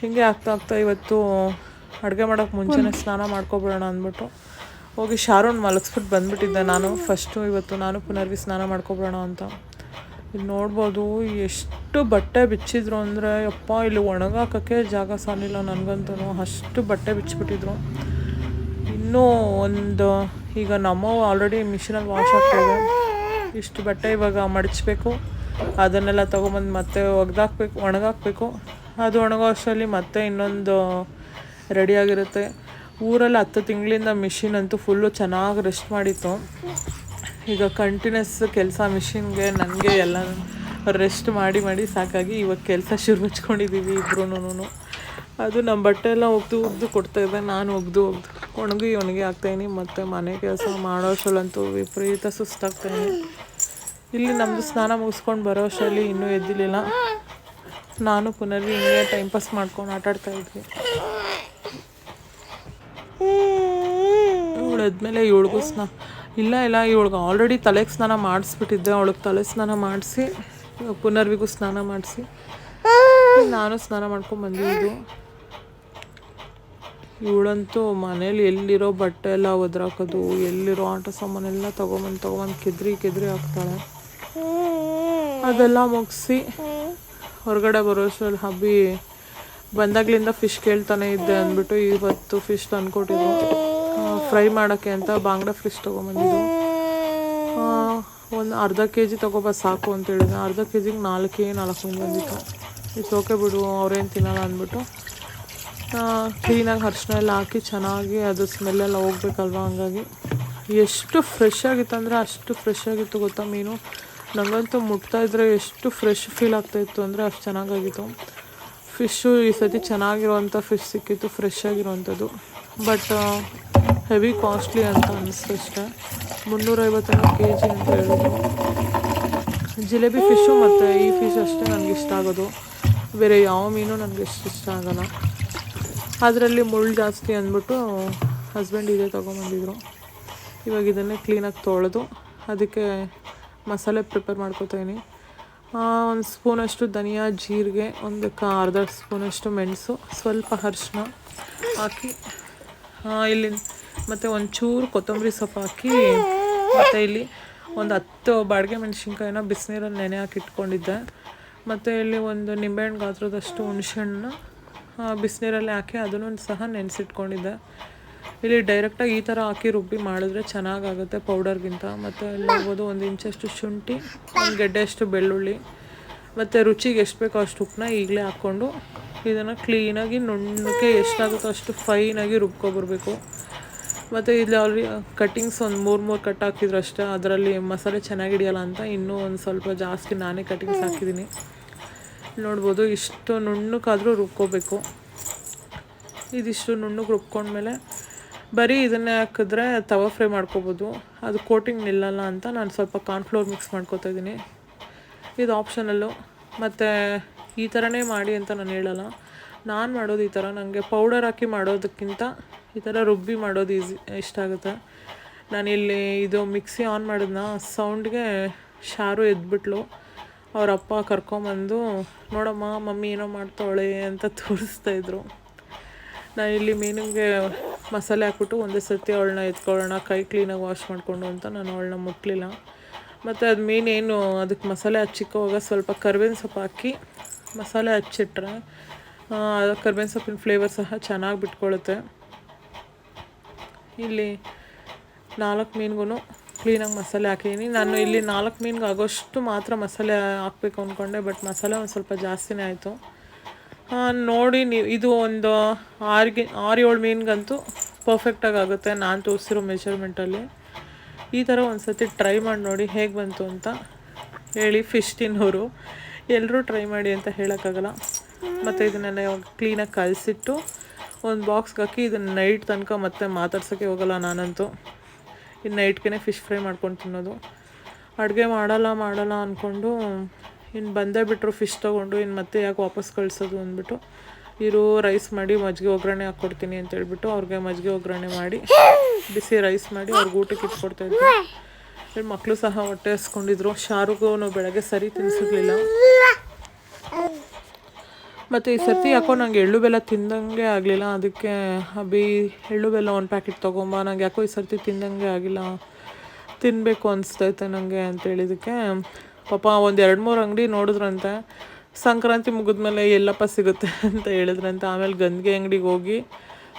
ಹೀಗೆ ಆಗ್ತಾ ಆಗ್ತಾ ಇವತ್ತು ಅಡುಗೆ ಮಾಡೋಕ್ಕೆ ಮುಂಚೆನೇ ಸ್ನಾನ ಮಾಡ್ಕೊಬಿಡೋಣ ಅಂದ್ಬಿಟ್ಟು ಹೋಗಿ ಶಾರೋನ್ ಮಲಗಿಸ್ಬಿಟ್ಟು ಬಂದ್ಬಿಟ್ಟಿದ್ದೆ ನಾನು. ಫಸ್ಟು ಇವತ್ತು ನಾನು ಪುನರ್ವಿ ಸ್ನಾನ ಮಾಡ್ಕೊಬಿಡೋಣ ಅಂತ. ಇಲ್ಲಿ ನೋಡ್ಬೋದು ಎಷ್ಟು ಬಟ್ಟೆ ಬಿಚ್ಚಿದ್ರು ಅಂದರೆ ಅಪ್ಪ ಇಲ್ಲಿ ಒಣಗಾಕೋಕ್ಕೆ ಜಾಗ ಸಾಲಿಲ್ಲ ನನಗಂತೂ ಅಷ್ಟು ಬಟ್ಟೆ ಬಿಚ್ಚಿಬಿಟ್ಟಿದ್ರು. ಇನ್ನೂ ಒಂದು, ಈಗ ನಮ್ಮ ಆಲ್ರೆಡಿ ಮಿಷಿನಲ್ಲಿ ವಾಶ್ ಆಗ್ತಾಯಿದೆ ಇಷ್ಟು ಬಟ್ಟೆ ಇವಾಗ ಮಡಚಬೇಕು. ಅದನ್ನೆಲ್ಲ ತೊಗೊಂಬಂದು ಮತ್ತೆ ಒಗ್ದಾಕ್ಬೇಕು, ಒಣಗಾಕಬೇಕು. ಅದು ಒಣಗೋ ಅಷ್ಟರಲ್ಲಿ ಮತ್ತೆ ಇನ್ನೊಂದು ರೆಡಿಯಾಗಿರುತ್ತೆ. ಊರಲ್ಲಿ ಹತ್ತು ತಿಂಗಳಿಂದ ಮಿಷಿನ್ ಅಂತೂ ಫುಲ್ಲು ಚೆನ್ನಾಗಿ ರೆಸ್ಟ್ ಮಾಡಿತ್ತು. ಈಗ ಕಂಟಿನ್ಯೂಸ್ ಕೆಲಸ ಮಿಷಿನ್ಗೆ ನನಗೆ ಎಲ್ಲ ರೆಸ್ಟ್ ಮಾಡಿ ಮಾಡಿ ಸಾಕಾಗಿ ಇವಾಗ ಕೆಲಸ ಶುರು ಹಚ್ಕೊಂಡಿದ್ದೀವಿ ಇಬ್ರು ಅದು ನಮ್ಮ ಬಟ್ಟೆ ಎಲ್ಲ ಒಗ್ದು ಒಗ್ದು ಕೊಡ್ತಾಯಿದ್ದೆ ನಾನು ಒಗ್ದು ಒಗ್ದು ಒಣಗಿ ಒಣಗಿ ಹಾಕ್ತಾಯಿನಿ ಮತ್ತು ಮನೆ ಕೆಲಸ ಮಾಡೋ ಅಷ್ಟರಲ್ಲಂತೂ ವಿಪರೀತ ಸುಸ್ತಾಗ್ತಾಯಿನಿ ಇಲ್ಲಿ ನಮ್ಮದು ಸ್ನಾನ ಮುಗಿಸ್ಕೊಂಡು ಬರೋ ಅಷ್ಟರಲ್ಲಿ ಇನ್ನೂ ಎದ್ದಿರಲಿಲ್ಲ. ನಾನು ಪುನರ್ವಿ ಹಿಂಗೆ ಟೈಮ್ ಪಾಸ್ ಮಾಡ್ಕೊಂಡು ಆಟಾಡ್ತಾ ಇದ್ವಿ ಇವಳಾದ್ಮೇಲೆ ಇವಳಿಗೂ ಸ್ನ ಇಲ್ಲ ಇಲ್ಲ, ಇವಳಿಗೆ ಆಲ್ರೆಡಿ ತಲೆಗೆ ಸ್ನಾನ ಮಾಡಿಸ್ಬಿಟ್ಟಿದ್ದೆ. ಅವಳಿಗೆ ತಲೆ ಸ್ನಾನ ಮಾಡಿಸಿ, ಪುನರ್ವಿಗೂ ಸ್ನಾನ ಮಾಡಿಸಿ. ನಾನು ಸ್ನಾನ ಮಾಡ್ಕೊಂಡು ಬಂದಿದ್ದು ಇವಳಂತೂ ಮನೇಲಿ ಎಲ್ಲಿರೋ ಬಟ್ಟೆ ಎಲ್ಲ ಒದ್ರಾಕೋದು, ಎಲ್ಲಿರೋ ಆಟ ಸಾಮಾನೆಲ್ಲ ತೊಗೊಂಬಂದು ತೊಗೊಂಬಂದು ಕೆದ್ರಿ ಕೆದ್ರಿ ಹಾಕ್ತಾಳೆ. ಅದೆಲ್ಲ ಮುಗಿಸಿ, ಹೊರಗಡೆ ಬರೋಷ್ಟ್ರಲ್ಲಿ ಹಬ್ಬಿ ಬಂದಾಗ್ಲಿಂದ ಫಿಶ್ ಕೇಳ್ತಾನೆ ಇದ್ದೆ ಅಂದ್ಬಿಟ್ಟು ಇವತ್ತು ಫಿಶ್ ತಂದ್ಕೊಟ್ಟಿದ್ರು ಫ್ರೈ ಮಾಡೋಕ್ಕೆ ಅಂತ ಬಾಂಗ್ಡಾ ಫಿಶ್ ತೊಗೊಂಬಂದಿದ್ದು. ಒಂದು ಅರ್ಧ ಕೆ ಜಿ ತೊಗೊಬ ಸಾಕು ಅಂತ ಹೇಳಿದೆ ಅರ್ಧ ಕೆ ಜಿಗೆ ನಾಲ್ಕೇ, ನಾಲ್ಕು ಬಂದಿತ್ತು. ಇಟ್ಸ್ ಓಕೆ ಬಿಡು, ಅವ್ರೇನು ತಿನ್ನಲ್ಲ ಅಂದ್ಬಿಟ್ಟು. ಕ್ಲೀನಾಗಿ ಅರಿಶಿನ ಎಲ್ಲ ಹಾಕಿ ಚೆನ್ನಾಗಿ ಅದು ಸ್ಮೆಲ್ಲೆಲ್ಲ ಹೋಗ್ಬೇಕಲ್ವ ಹಂಗಾಗಿ. ಎಷ್ಟು ಫ್ರೆಶ್ ಆಗಿತ್ತು ಅಂದರೆ ಅಷ್ಟು ಫ್ರೆಶ್ ಆಗಿತ್ತು ಗೊತ್ತಾ ಮೀನು. ನನಗಂತೂ ಮುಟ್ತಾ ಇದ್ರೆ ಎಷ್ಟು ಫ್ರೆಶ್ ಫೀಲ್ ಆಗ್ತಾಯಿತ್ತು ಅಂದರೆ ಅಷ್ಟು ಚೆನ್ನಾಗಾಗಿತ್ತು. ಫಿಶ್ಶು ಈ ಸತಿ ಚೆನ್ನಾಗಿರೋವಂಥ ಫಿಶ್ ಸಿಕ್ಕಿತ್ತು ಫ್ರೆಶ್ ಆಗಿರೋವಂಥದ್ದು. ಬಟ್ ಹೆವಿ ಕಾಸ್ಟ್ಲಿ ಅಂತ ಅನ್ನಿಸ್ತು ಅಷ್ಟೇ. ಮುನ್ನೂರೈವತ್ತೊಂದು ಕೆ ಜಿ ಅಂತ ಹೇಳಿದ್ರು. ಜಿಲೇಬಿ ಫಿಶ್ಶು ಮತ್ತು ಈ ಫಿಶ್ ಅಷ್ಟೇ ನನಗೆ ಇಷ್ಟ ಆಗೋದು. ಬೇರೆ ಯಾವ ಮೀನು ನನಗೆ ಇಷ್ಟು ಇಷ್ಟ ಆಗಲ್ಲ. ಅದರಲ್ಲಿ ಮುಳ್ಳು ಜಾಸ್ತಿ ಅಂದ್ಬಿಟ್ಟು ಹಸ್ಬೆಂಡ್ ಇದೇ ತೊಗೊಂಬಂದಿದ್ರು. ಇವಾಗ ಇದನ್ನೇ ಕ್ಲೀನಾಗಿ ತೊಳೆದು, ಅದಕ್ಕೆ ಮಸಾಲೆ ಪ್ರಿಪೇರ್ ಮಾಡ್ಕೊತೀನಿ ಒಂದು ಸ್ಪೂನಷ್ಟು ಧನಿಯಾ, ಜೀರಿಗೆ, ಒಂದು ಅರ್ಧ ಸ್ಪೂನಷ್ಟು ಮೆಣಸು, ಸ್ವಲ್ಪ ಅರಿಶಿನ ಹಾಕಿ ಇಲ್ಲಿ ಮತ್ತು ಒಂಚೂರು ಕೊತ್ತಂಬರಿ ಸೊಪ್ಪು ಹಾಕಿ, ಮತ್ತು ಇಲ್ಲಿ ಒಂದು ಹತ್ತು ಬಾಡಿಗೆ ಮೆಣಸಿನ್ಕಾಯಿನ ಬಿಸಿನೀರಲ್ಲಿ ನೆನೆ ಹಾಕಿ ಇಟ್ಕೊಂಡಿದ್ದೆ. ಮತ್ತು ಇಲ್ಲಿ ಒಂದು ನಿಂಬೆಹಣ್ಣು ಗಾತ್ರದಷ್ಟು ಹುಣಸೆಹಣ್ಣು ಬಿಸಿನೀರಲ್ಲಿ ಹಾಕಿ ಅದನ್ನು ಸಹ ನೆನೆಸಿಟ್ಕೊಂಡಿದ್ದೆ. ಇಲ್ಲಿ ಡೈರೆಕ್ಟಾಗಿ ಈ ಥರ ಹಾಕಿ ರುಬ್ಬಿ ಮಾಡಿದ್ರೆ ಚೆನ್ನಾಗಾಗುತ್ತೆ ಪೌಡರ್ಗಿಂತ ಮತ್ತು ಇಲ್ಲಿ ನೋಡ್ಬೋದು ಒಂದು ಇಂಚಷ್ಟು ಶುಂಠಿ, ಒಂದು ಗೆಡ್ಡೆಯಷ್ಟು ಬೆಳ್ಳುಳ್ಳಿ, ಮತ್ತು ರುಚಿಗೆ ಎಷ್ಟು ಬೇಕೋ ಅಷ್ಟು ಉಪ್ಪನ್ನ ಈಗಲೇ ಹಾಕ್ಕೊಂಡು ಇದನ್ನು ಕ್ಲೀನಾಗಿ ನುಣ್ಣಕ್ಕೆ ಎಷ್ಟಾಗುತ್ತೋ ಅಷ್ಟು ಫೈನಾಗಿ ರುಬ್ಕೊಬರ್ಬೇಕು. ಮತ್ತು ಇಲ್ಲಿ ಅವ್ರಿ ಕಟ್ಟಿಂಗ್ಸ್ ಒಂದು ಮೂರು ಮೂರು ಕಟ್ ಹಾಕಿದ್ರು ಅಷ್ಟೇ. ಅದರಲ್ಲಿ ಮಸಾಲೆ ಚೆನ್ನಾಗಿ ಹಿಡಿಯಲ್ಲ ಅಂತ ಇನ್ನೂ ಒಂದು ಸ್ವಲ್ಪ ಜಾಸ್ತಿ ನಾನೇ ಕಟ್ಟಿಂಗ್ಸ್ ಹಾಕಿದ್ದೀನಿ. ನೋಡ್ಬೋದು ಇಷ್ಟು ನುಣ್ಣಕ್ಕಾದರೂ ರುಬ್ಕೋಬೇಕು. ಇದಿಷ್ಟು ನುಣ್ಣಗೆ ರುಬ್ಕೊಂಡ್ಮೇಲೆ ಬರೀ ಇದನ್ನೇ ಹಾಕಿದ್ರೆ ತವ ಫ್ರೈ ಮಾಡ್ಕೋಬೋದು. ಅದು ಕೋಟಿಂಗ್ ನಿಲ್ಲಲ್ಲ ಅಂತ ನಾನು ಸ್ವಲ್ಪ ಕಾರ್ನ್ಫ್ಲೋರ್ ಮಿಕ್ಸ್ ಮಾಡ್ಕೊತಾ ಇದ್ದೀನಿ. ಇದು ಆಪ್ಷನಲ್ಲು ಮತ್ತು ಈ ಥರನೇ ಮಾಡಿ ಅಂತ ನಾನು ಹೇಳಲ್ಲ. ನಾನು ಮಾಡೋದು ಈ ಥರ ನನಗೆ ಪೌಡರ್ ಹಾಕಿ ಮಾಡೋದಕ್ಕಿಂತ ಈ ಥರ ರುಬ್ಬಿ ಮಾಡೋದು ಈಸಿ ಇಷ್ಟ ಆಗುತ್ತೆ. ನಾನಿಲ್ಲಿ ಇದು ಮಿಕ್ಸಿ ಆನ್ ಮಾಡಿದ್ನ ಸೌಂಡ್ಗೆ ಶಾರು ಎದ್ಬಿಟ್ಲು. ಅವ್ರ ಅಪ್ಪ ಕರ್ಕೊಂಬಂದು, ನೋಡಮ್ಮ, ಮಮ್ಮಿ ಏನೋ ಮಾಡ್ತಾವಳೆ ಅಂತ ತೋರಿಸ್ತಾ ಇದ್ರು. ನಾನು ಇಲ್ಲಿ ಮೀನಿಗೆ ಮಸಾಲೆ ಹಾಕ್ಬಿಟ್ಟು ಒಂದೇ ಸರ್ತಿ ಅವಳನ್ನ ಎತ್ಕೊಳ್ಳೋಣ, ಕೈ ಕ್ಲೀನಾಗಿ ವಾಶ್ ಮಾಡಿಕೊಂಡು ಅಂತ ನಾನು ಅವಳನ್ನ ಮುಟ್ಲಿಲ್ಲ. ಮತ್ತು ಅದು ಮೀನೇನು ಅದಕ್ಕೆ ಮಸಾಲೆ ಹಚ್ಚಿಕ್ಕೋವಾಗ ಸ್ವಲ್ಪ ಕರ್ಬೇವಿನ ಸೊಪ್ಪು ಹಾಕಿ ಮಸಾಲೆ ಹಚ್ಚಿಟ್ರೆ ಕರ್ಬೇವಿನ ಸೊಪ್ಪಿನ ಫ್ಲೇವರ್ ಸಹ ಚೆನ್ನಾಗಿ ಬಿಟ್ಕೊಳುತ್ತೆ. ಇಲ್ಲಿ ನಾಲ್ಕು ಮೀನಿಗೂ ಕ್ಲೀನಾಗಿ ಮಸಾಲೆ ಹಾಕಿದ್ದೀನಿ ನಾನು ಇಲ್ಲಿ ನಾಲ್ಕು ಮೀನಿಗೆ ಆಗೋಷ್ಟು ಮಾತ್ರ ಮಸಾಲೆ ಹಾಕ್ಬೇಕು ಅಂದ್ಕೊಂಡೆ ಬಟ್ ಮಸಾಲೆ ಒಂದು ಸ್ವಲ್ಪ ಜಾಸ್ತಿನೇ ಆಯಿತು. ನೋಡಿ ನೀವು, ಇದು ಒಂದು ಆರಿಗೆ ಆರು ಏಳು ಮೀನಿಗಂತೂ ಪರ್ಫೆಕ್ಟಾಗಿ ಆಗುತ್ತೆ. ನಾನು ತೋರಿಸಿರೋ ಮೆಷರ್ಮೆಂಟಲ್ಲಿ ಈ ಥರ ಒಂದು ಸತಿ ಟ್ರೈ ಮಾಡಿ ನೋಡಿ ಹೇಗೆ ಬಂತು ಅಂತ ಹೇಳಿ ಫಿಶ್ ತಿನ್ನೋರು ಎಲ್ಲರೂ ಟ್ರೈ ಮಾಡಿ ಅಂತ ಹೇಳೋಕ್ಕಾಗಲ್ಲ. ಮತ್ತು ಇದನ್ನೆಲ್ಲ ಕ್ಲೀನಾಗಿ ಕಲಸಿಟ್ಟು ಒಂದು ಬಾಕ್ಸ್ಗೆ ಹಾಕಿ ಇದನ್ನು ನೈಟ್ ತನಕ ಮತ್ತೆ ಮಾತಾಡ್ಸೋಕ್ಕೆ ಹೋಗಲ್ಲ ನಾನಂತೂ. ಇನ್ನು ನೈಟ್ಗೆ ಫಿಶ್ ಫ್ರೈ ಮಾಡ್ಕೊಂಡು ತಿನ್ನೋದು. ಅಡುಗೆ ಮಾಡಲ್ಲ ಮಾಡಲ್ಲ ಅಂದ್ಕೊಂಡು ಇನ್ನು ಬಂದೇ ಬಿಟ್ಟರು ಫಿಶ್ ತೊಗೊಂಡು, ಇನ್ನು ಮತ್ತೆ ಯಾಕೆ ವಾಪಸ್ ಕಳಿಸೋದು ಅಂದ್ಬಿಟ್ಟು ಇರು ರೈಸ್ ಮಾಡಿ ಮಜ್ಜಿಗೆ ಒಗ್ಗರಣೆ ಹಾಕ್ಕೊಡ್ತೀನಿ ಅಂತ ಹೇಳ್ಬಿಟ್ಟು ಅವ್ರಿಗೆ ಮಜ್ಜಿಗೆ ಒಗ್ಗರಣೆ ಮಾಡಿ, ಬಿಸಿ ರೈಸ್ ಮಾಡಿ ಅವ್ರಿಗೆ ಊಟಕ್ಕೆ ಇಟ್ಕೊಡ್ತಾಯಿದ್ದೆ ಇಲ್ಲಿ ಮಕ್ಕಳು ಸಹ ಹೊಟ್ಟೆ ಹಸ್ಕೊಂಡಿದ್ರು. ಶಾರುಗೂ ಬೆಳಗ್ಗೆ ಸರಿ ತಿನ್ಸಿರ್ಲಿಲ್ಲ. ಮತ್ತು ಈ ಸರ್ತಿ ಯಾಕೋ ನಂಗೆ ಎಳ್ಳು ಬೆಲ್ಲ ತಿಂದಂಗೆ ಆಗಲಿಲ್ಲ. ಅದಕ್ಕೆ ಅಭಿ ಎಳ್ಳು ಬೆಲ್ಲ ಒಂದು ಪ್ಯಾಕೆಟ್ ತೊಗೊಂಬ, ನಂಗೆ ಯಾಕೋ ಈ ಸರ್ತಿ ತಿಂದಂಗೆ ಆಗಿಲ್ಲ. ತಿನ್ನಬೇಕು ಅನಿಸ್ತೈತೆ ನನಗೆ ಅಂತ ಹೇಳಿದಕ್ಕೆ ಪಾಪ ಒಂದು ಎರಡು ಮೂರು ಅಂಗಡಿ ನೋಡಿದ್ರಂತೆ. ಸಂಕ್ರಾಂತಿ ಮುಗಿದ್ಮೇಲೆ ಎಲ್ಲಪ್ಪ ಸಿಗುತ್ತೆ ಅಂತ ಹೇಳಿದ್ರಂತೆ. ಆಮೇಲೆ ಗಂದಿಗೆ ಅಂಗಡಿಗೆ ಹೋಗಿ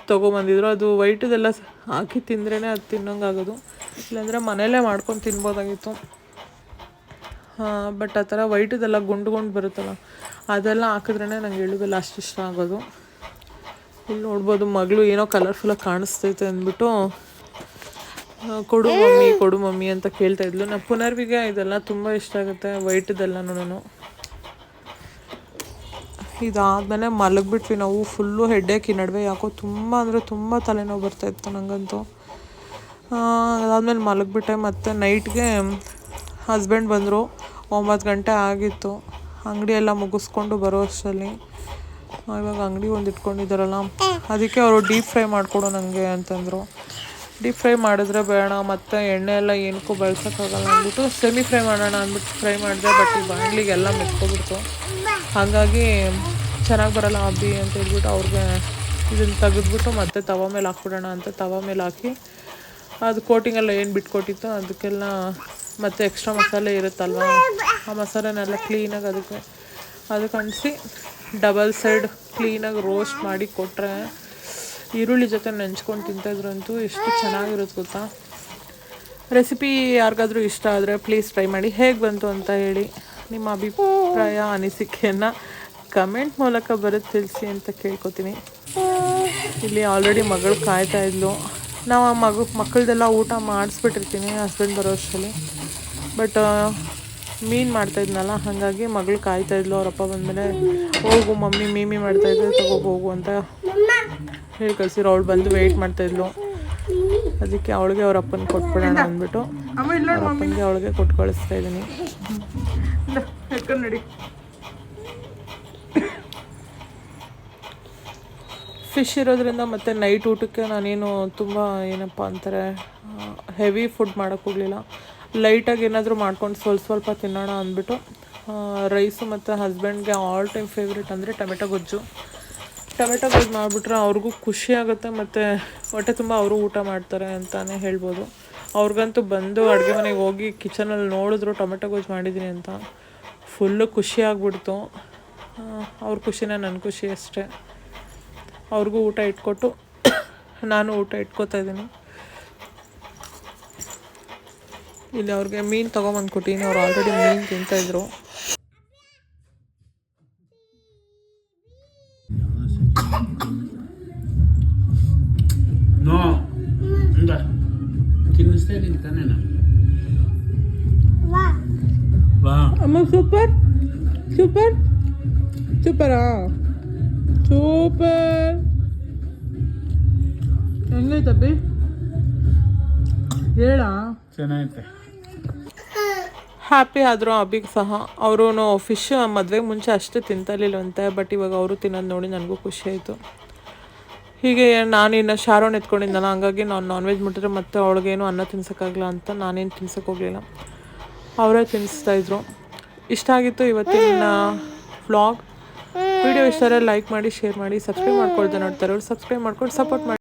ತೊಗೊಬಂದಿದ್ರು. ಅದು ವೈಟದೆಲ್ಲ ಹಾಕಿ ತಿಂದ್ರೇ ಅದು ತಿನ್ನೋಂಗಾಗೋದು. ಇಲ್ಲಾಂದರೆ ಮನೆಯಲ್ಲೇ ಮಾಡ್ಕೊಂಡು ತಿನ್ಬೋದಾಗಿತ್ತು. ಬಟ್ ಆ ಥರ ವೈಟದೆಲ್ಲ ಗುಂಡು ಗುಂಡು ಬರುತ್ತಲ್ಲ, ಅದೆಲ್ಲ ಹಾಕಿದ್ರೇ ನಂಗೆ ಎಳ್ಳು ಬೆಲ್ಲ ಅಷ್ಟು ಇಷ್ಟ ಆಗೋದು. ಇಲ್ಲಿ ನೋಡ್ಬೋದು ಮಗಳು ಏನೋ ಕಲರ್ಫುಲ್ಲಾಗಿ ಕಾಣಿಸ್ತೈತೆ ಅಂದ್ಬಿಟ್ಟು ಕೊಡು ಮಮ್ಮಿ ಕೊಡು ಮಮ್ಮಿ ಅಂತ ಕೇಳ್ತಾ ಇದ್ಲು. ನಾ ಪುನರ್ವಿಗೆ ಇದೆಲ್ಲ ತುಂಬ ಇಷ್ಟ ಆಗುತ್ತೆ ವೈಟದೆಲ್ಲನೂ ಇದಾದ್ಮೇಲೆ ಮಲಗಿಬಿಟ್ವಿ ನಾವು ಫುಲ್ಲು ಹೆಡ್ಡೇಕ್ ಈ ನಡುವೆ. ಯಾಕೋ ತುಂಬ ಅಂದರೆ ತುಂಬ ತಲೆನೋವು ಬರ್ತಾಯಿತ್ತು ನನಗಂತೂ ಅದಾದಮೇಲೆ ಮಲಗಿಬಿಟ್ಟೆ. ಮತ್ತು ನೈಟ್ಗೆ ಹಸ್ಬೆಂಡ್ ಬಂದರು. ಒಂಬತ್ತು ಗಂಟೆ ಆಗಿತ್ತು. ಅಂಗಡಿ ಎಲ್ಲ ಮುಗಿಸ್ಕೊಂಡು ಬರೋ ಅಷ್ಟರಲ್ಲಿ. ಇವಾಗ ಅಂಗಡಿ ಒಂದು ಇಟ್ಕೊಂಡಿದ್ದಾರಲ್ಲ. ಅದಕ್ಕೆ ಅವರು ಡೀಪ್ ಫ್ರೈ ಮಾಡಿಕೊಡು ನನಗೆ ಅಂತಂದರು. ಡೀಪ್ ಫ್ರೈ ಮಾಡಿದ್ರೆ ಬೇಡ, ಮತ್ತು ಎಣ್ಣೆ ಎಲ್ಲ ಏನಕ್ಕೂ ಬಳಸೋಕ್ಕಾಗಲ್ಲ ಅಂದ್ಬಿಟ್ಟು ಸೆಮಿ ಫ್ರೈ ಮಾಡೋಣ ಅಂದ್ಬಿಟ್ಟು ಫ್ರೈ ಮಾಡಿದೆ ಬಟ್ ಈ ಬಾಣಲಿಗೆಲ್ಲ ಹಾಗಾಗಿ ಚೆನ್ನಾಗಿ ಬರಲ್ಲ ಅಬ್ಬಿ ಅಂತ ಹೇಳ್ಬಿಟ್ಟು ಅವ್ರಿಗೆ ಇದನ್ನು ತೆಗೆದ್ಬಿಟ್ಟು ಮತ್ತೆ ತವ ಮೇಲೆ ಹಾಕ್ಬಿಡೋಣ ಅಂತ ತವ ಮೇಲೆ ಹಾಕಿ ಅದು ಕೋಟಿಂಗೆಲ್ಲ ಏನು ಬಿಟ್ಕೊಟ್ಟಿತ್ತು, ಅದಕ್ಕೆಲ್ಲ ಮತ್ತೆ ಎಕ್ಸ್ಟ್ರಾ ಮಸಾಲೆ ಇರುತ್ತಲ್ವ, ಆ ಮಸಾಲೆನೆಲ್ಲ ಕ್ಲೀನಾಗಿ ಅದಕ್ಕೆ ಅದಕ್ಕೆ ಅಂಟಿಸಿ ಡಬಲ್ ಸೈಡ್ ಕ್ಲೀನಾಗಿ ರೋಸ್ಟ್ ಮಾಡಿ ಕೊಟ್ಟರೆ ಈರುಳ್ಳಿ ಜೊತೆ ನೆಂಚ್ಕೊಂಡು ತಿಂತಾಯಿದ್ರಂತೂ ಎಷ್ಟು ಚೆನ್ನಾಗಿರುತ್ತೆ ಗೊತ್ತಾ? ರೆಸಿಪಿ ಯಾರಿಗಾದರೂ ಇಷ್ಟ ಆದರೆ ಪ್ಲೀಸ್ ಟ್ರೈ ಮಾಡಿ. ಹೇಗೆ ಬಂತು ಅಂತ ಹೇಳಿ ನಿಮ್ಮ ಅಭಿಪ್ರಾಯ, ಅನಿಸಿಕೆಯನ್ನು ಕಮೆಂಟ್ ಮೂಲಕ ಬರೋದು ತಿಳಿಸಿ ಅಂತ ಕೇಳ್ಕೊತೀನಿ. ಇಲ್ಲಿ ಆಲ್ರೆಡಿ ಮಗಳು ಕಾಯ್ತಾ ಇದ್ಲು. ನಾವು ಆ ಮಗು, ಮಕ್ಕಳದೆಲ್ಲ ಊಟ ಮಾಡಿಸ್ಬಿಟ್ಟಿರ್ತೀನಿ ಹಸ್ಬೆಂಡ್ ಬರೋ ಅಷ್ಟರಲ್ಲಿ. ಬಟ್ ಮೀನು ಮಾಡ್ತಾಯಿದ್ನಲ್ಲ ಹಾಗಾಗಿ ಮಗಳು ಕಾಯ್ತಾ ಇದ್ಲು. ಅವರಪ್ಪ ಬಂದಮೇಲೆ ಹೋಗು ಮಮ್ಮಿ ಮೀಮಿ ಮಾಡ್ತಾಯಿದ್ರು ತಗೋ ಹೋಗು ಅಂತ ಹೇಳಿ ಕಳ್ಸಿರೋ ಅವಳು ಬಂದು ವೆಯ್ಟ್ ಮಾಡ್ತಾಯಿದ್ಲು ಅದಕ್ಕೆ ಅವಳಿಗೆ ಅವ್ರ ಅಪ್ಪನ ಕೊಟ್ಬಿಡೋಣ ಅಂದ್ಬಿಟ್ಟು ಅವ್ರ ಅಪ್ಪನಿಗೆ ಅವಳಿಗೆ ಕೊಟ್ಟು ಕಳಿಸ್ತಾ ಇದ್ದೀನಿ. ಫಿಶ್ ಇರೋದ್ರಿಂದ ಮತ್ತು ನೈಟ್ ಊಟಕ್ಕೆ ನಾನೇನು ತುಂಬ ಏನಪ್ಪ ಅಂತಾರೆ ಹೆವಿ ಫುಡ್ ಮಾಡೋಕೆ ಹೋಗಲಿಲ್ಲ. ಲೈಟಾಗಿ ಏನಾದರೂ ಮಾಡ್ಕೊಂಡು ಸ್ವಲ್ಪ ಸ್ವಲ್ಪ ತಿನ್ನೋಣ ಅಂದ್ಬಿಟ್ಟು ರೈಸು ಮತ್ತು ಹಸ್ಬೆಂಡ್ಗೆ ಆಲ್ ಟೈಮ್ ಫೇವ್ರೇಟ್ ಅಂದರೆ ಟೊಮೆಟೊ ಗೊಜ್ಜು. ಟೊಮೆಟೊ ಗೊಜ್ಜು ಮಾಡಿಬಿಟ್ರೆ ಅವ್ರಿಗೂ ಖುಷಿ ಆಗುತ್ತೆ ಮತ್ತು ಹೊಟ್ಟೆ ತುಂಬ ಅವರು ಊಟ ಮಾಡ್ತಾರೆ ಅಂತಲೇ ಹೇಳ್ಬೋದು. ಅವ್ರಿಗಂತೂ ಬಂದು ಅಡುಗೆ ಮನೆಗೆ ಹೋಗಿ ಕಿಚನಲ್ಲಿ ನೋಡಿದ್ರು ಟೊಮೆಟೊ ಗೋಜ್ ಮಾಡಿದ್ದೀನಿ ಅಂತ. ಫುಲ್ಲು ಖುಷಿ ಆಗಿಬಿಡ್ತು. ಅವ್ರ ಖುಷಿನೇ ನನ್ನ ಖುಷಿ ಅಷ್ಟೇ. ಅವ್ರಿಗೂ ಊಟ ಇಟ್ಕೊಟ್ಟು ನಾನು ಊಟ ಇಟ್ಕೋತಾ ಇದ್ದೀನಿ. ಇಲ್ಲಿ ಅವ್ರಿಗೆ ಮೀನು ತೊಗೊಂಬಂದು ಕೊಟ್ಟಿನಿ ಅವ್ರು ಆಲ್ರೆಡಿ ಮೀನು ತಿಂತಾಯಿದ್ರು No. Enggak. ತಿನ್ನಿಸ್ತಾ ಇದ್ದೀನಿ ತಾನೇ ನಾನು ಬಾ ಅಮ್ಮ ಸೂಪರ್ ಸೂಪರ್ ಸೂಪರಾ ಸೂಪರ್ ಹೆಂಗೈತಬ್ಬಿ ಹೇಳ ಚೆನ್ನಾಗೈತೆ ಹ್ಯಾಪಿ ಆದರೂ ಅಬಿಗೆ ಸಹ. ಅವರು ಫಿಶ್ ಮದುವೆಗೆ ಮುಂಚೆ ಅಷ್ಟು ತಿಂತಲಿಲ್ವಂತೆ ಬಟ್ ಇವಾಗ ಅವರು ತಿನ್ನೋದು ನೋಡಿ ನನಗೂ ಖುಷಿ ಆಯಿತು. ಹೀಗೆ ನಾನು ಇನ್ನು ಶಾರೋನ್ ಎತ್ಕೊಂಡಿದ್ದಲ್ಲ ಹಂಗಾಗಿ ನಾನು ನಾನ್ ವೆಜ್ ಮುಟ್ಟಿದ್ರೆ ಮತ್ತೆ ಅವಳಿಗೇನು ಅನ್ನ ತಿನ್ಸೋಕ್ಕಾಗಲ್ಲ ಅಂತ ನಾನೇನು ತಿನ್ಸಕ್ಕೆ ಹೋಗಲಿಲ್ಲ. ಅವರೇ ತಿನ್ನಿಸ್ತಾಯಿದ್ರು ಇಷ್ಟ ಆಗಿತ್ತು ಇವತ್ತಿನ ವ್ಲಾಗ್ ವಿಡಿಯೋ ಇಷ್ಟ ಲೈಕ್ ಮಾಡಿ ಶೇರ್ ಮಾಡಿ ಸಬ್ಸ್ಕ್ರೈಬ್ ಮಾಡ್ಕೊಳ್ದೆ ನೋಡ್ತಾರೆ ಅವ್ರು ಸಬ್ಸ್ಕ್ರೈಬ್ ಮಾಡ್ಕೊಂಡು ಸಪೋರ್ಟ್ ಮಾಡಿ.